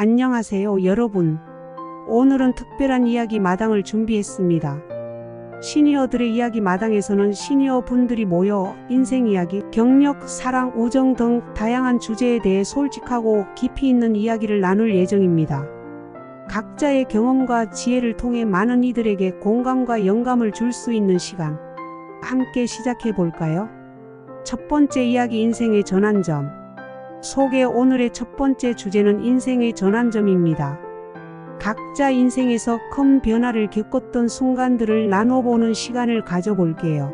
안녕하세요, 여러분. 오늘은 특별한 이야기 마당을 준비했습니다. 시니어들의 이야기 마당에서는 시니어 분들이 모여 인생 이야기, 경력, 사랑, 우정 등 다양한 주제에 대해 솔직하고 깊이 있는 이야기를 나눌 예정입니다. 각자의 경험과 지혜를 통해 많은 이들에게 공감과 영감을 줄 수 있는 시간. 함께 시작해 볼까요? 첫 번째 이야기 인생의 전환점. 소개 오늘의 첫 번째 주제는 인생의 전환점입니다. 각자 인생에서 큰 변화를 겪었던 순간들을 나눠보는 시간을 가져볼게요.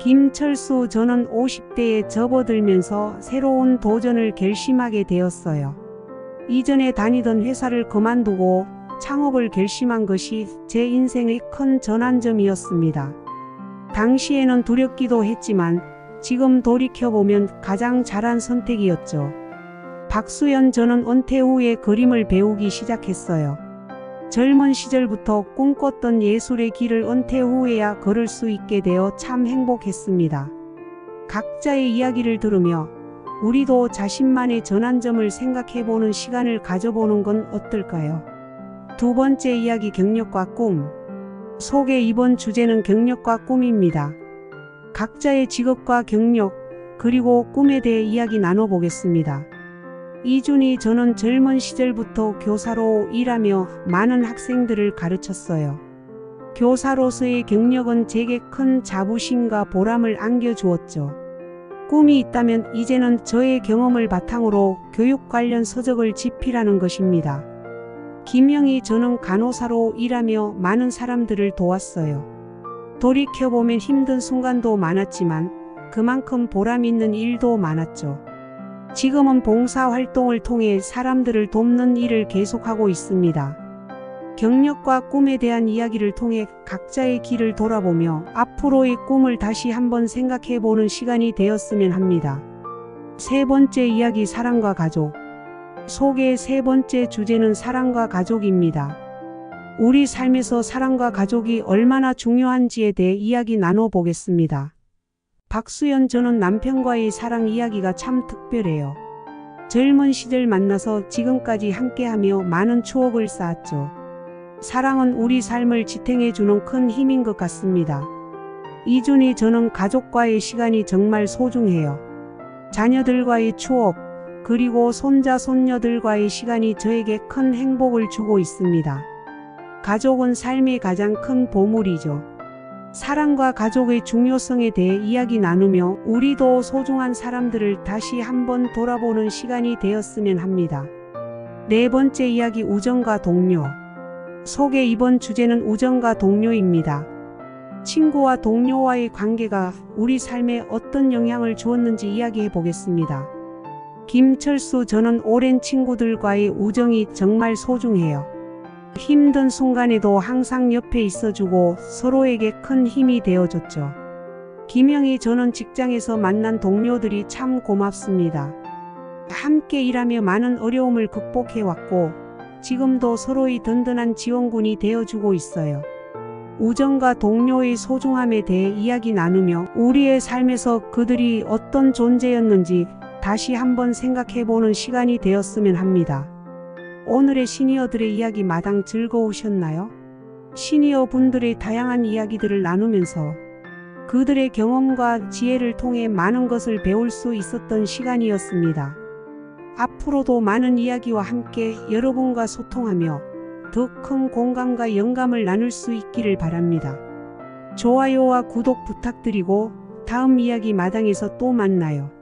김철수 저는 50대에 접어들면서 새로운 도전을 결심하게 되었어요. 이전에 다니던 회사를 그만두고 창업을 결심한 것이 제 인생의 큰 전환점이었습니다. 당시에는 두렵기도 했지만 지금 돌이켜보면 가장 잘한 선택이었죠. 박수연 저는 은퇴 후에 그림을 배우기 시작했어요. 젊은 시절부터 꿈꿨던 예술의 길을 은퇴 후에야 걸을 수 있게 되어 참 행복했습니다. 각자의 이야기를 들으며 우리도 자신만의 전환점을 생각해보는 시간을 가져보는 건 어떨까요? 두 번째 이야기 경력과 꿈. 소개 이번 주제는 경력과 꿈입니다. 각자의 직업과 경력, 그리고 꿈에 대해 이야기 나눠보겠습니다. 이준희 저는 젊은 시절부터 교사로 일하며 많은 학생들을 가르쳤어요. 교사로서의 경력은 제게 큰 자부심과 보람을 안겨주었죠. 꿈이 있다면 이제는 저의 경험을 바탕으로 교육 관련 서적을 집필하는 것입니다. 김영희 저는 간호사로 일하며 많은 사람들을 도왔어요. 돌이켜보면 힘든 순간도 많았지만 그만큼 보람 있는 일도 많았죠. 지금은 봉사 활동을 통해 사람들을 돕는 일을 계속하고 있습니다. 경력과 꿈에 대한 이야기를 통해 각자의 길을 돌아보며 앞으로의 꿈을 다시 한번 생각해 보는 시간이 되었으면 합니다. 세 번째 이야기 사랑과 가족. 소개의 세 번째 주제는 사랑과 가족입니다. 우리 삶에서 사랑과 가족이 얼마나 중요한지에 대해 이야기 나눠보겠습니다. 박수연 저는 남편과의 사랑 이야기가 참 특별해요. 젊은 시절 만나서 지금까지 함께하며 많은 추억을 쌓았죠. 사랑은 우리 삶을 지탱해주는 큰 힘인 것 같습니다. 이준희 저는 가족과의 시간이 정말 소중해요. 자녀들과의 추억, 그리고 손자, 손녀들과의 시간이 저에게 큰 행복을 주고 있습니다. 가족은 삶의 가장 큰 보물이죠. 사랑과 가족의 중요성에 대해 이야기 나누며 우리도 소중한 사람들을 다시 한번 돌아보는 시간이 되었으면 합니다. 네 번째 이야기 우정과 동료. 소개 이번 주제는 우정과 동료입니다. 친구와 동료와의 관계가 우리 삶에 어떤 영향을 주었는지 이야기해 보겠습니다. 김철수 저는 오랜 친구들과의 우정이 정말 소중해요. 힘든 순간에도 항상 옆에 있어주고 서로에게 큰 힘이 되어줬죠. 김영희 저는 직장에서 만난 동료들이 참 고맙습니다. 함께 일하며 많은 어려움을 극복해왔고 지금도 서로의 든든한 지원군이 되어주고 있어요. 우정과 동료의 소중함에 대해 이야기 나누며 우리의 삶에서 그들이 어떤 존재였는지 다시 한번 생각해보는 시간이 되었으면 합니다. 오늘의 시니어들의 이야기 마당 즐거우셨나요? 시니어 분들의 다양한 이야기들을 나누면서 그들의 경험과 지혜를 통해 많은 것을 배울 수 있었던 시간이었습니다. 앞으로도 많은 이야기와 함께 여러분과 소통하며 더 큰 공감과 영감을 나눌 수 있기를 바랍니다. 좋아요와 구독 부탁드리고 다음 이야기 마당에서 또 만나요.